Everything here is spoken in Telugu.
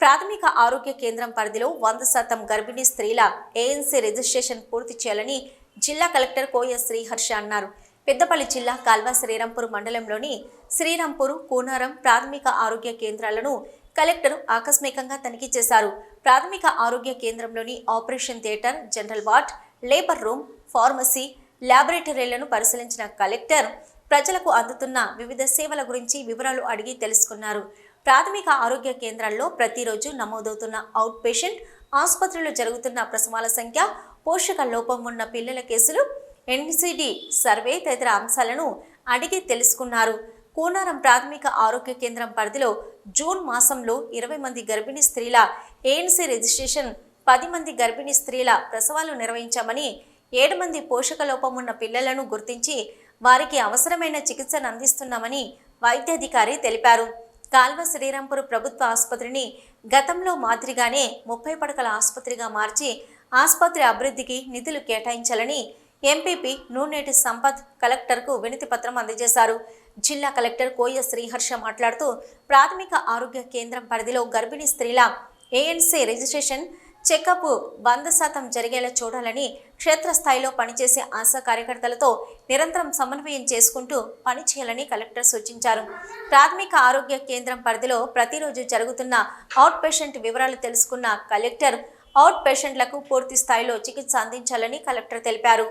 ప్రాథమిక ఆరోగ్య కేంద్రం పరిధిలో వంద శాతం గర్భిణీ స్త్రీల ఏఎన్సీ రిజిస్ట్రేషన్ పూర్తి చేయాలని జిల్లా కలెక్టర్ కోయ శ్రీహర్ష అన్నారు. పెద్దపల్లి జిల్లా కాల్వ శ్రీరాంపూర్ మండలంలోని శ్రీరాంపూర్ కూనారం ప్రాథమిక ఆరోగ్య కేంద్రాలను కలెక్టర్ ఆకస్మికంగా తనిఖీ చేశారు. ప్రాథమిక ఆరోగ్య కేంద్రంలోని operation theatre general ward labour room pharmacy ల్యాబొరేటరీలను పరిశీలించిన కలెక్టర్ ప్రజలకు అందుతున్న వివిధ సేవల గురించి వివరాలు అడిగి తెలుసుకున్నారు. ప్రాథమిక ఆరోగ్య కేంద్రాల్లో ప్రతిరోజు నమోదవుతున్న అవుట్ పేషెంట్ ఆసుపత్రిలో జరుగుతున్న ప్రసవాల సంఖ్య పోషక లోపం ఉన్న పిల్లల కేసులు ఎన్సిడి సర్వే తదితర అంశాలను అడిగి తెలుసుకున్నారు. కూనారం ప్రాథమిక ఆరోగ్య కేంద్రం పరిధిలో జూన్ మాసంలో ఇరవై మంది గర్భిణీ స్త్రీల ఏఎన్సీ రిజిస్ట్రేషన్ పది మంది గర్భిణీ స్త్రీల ప్రసవాలు నిర్వహించామని ఏడు మంది పోషక లోపం ఉన్న పిల్లలను గుర్తించి వారికి అవసరమైన చికిత్సను అందిస్తున్నామని వైద్యాధికారి తెలిపారు. కాల్వ శ్రీరాంపూర్ ప్రభుత్వ ఆసుపత్రిని గతంలో మాదిరిగానే ముప్పై పడకల ఆసుపత్రిగా మార్చి ఆసుపత్రి అభివృద్ధికి నిధులు కేటాయించాలని ఎంపీపీ నూనేటి సంపత్ కలెక్టర్కు వినతి పత్రం అందజేశారు. జిల్లా కలెక్టర్ కోయ శ్రీహర్ష మాట్లాడుతూ ప్రాథమిక ఆరోగ్య కేంద్రం పరిధిలో గర్భిణీ స్త్రీల ఏఎన్సీ రిజిస్ట్రేషన్ చెకప్ వంద శాతం జరిగేలా చూడాలని క్షేత్రస్థాయిలో పనిచేసే ఆశా కార్యకర్తలతో నిరంతరం సమన్వయం చేసుకుంటూ పనిచేయాలని కలెక్టర్ సూచించారు. ప్రాథమిక ఆరోగ్య కేంద్రం పరిధిలో ప్రతిరోజు జరుగుతున్న అవుట్ పేషెంట్ వివరాలు తెలుసుకున్న కలెక్టర్ అవుట్ పేషెంట్లకు పూర్తి స్థాయిలో చికిత్స అందించాలని కలెక్టర్ తెలిపారు.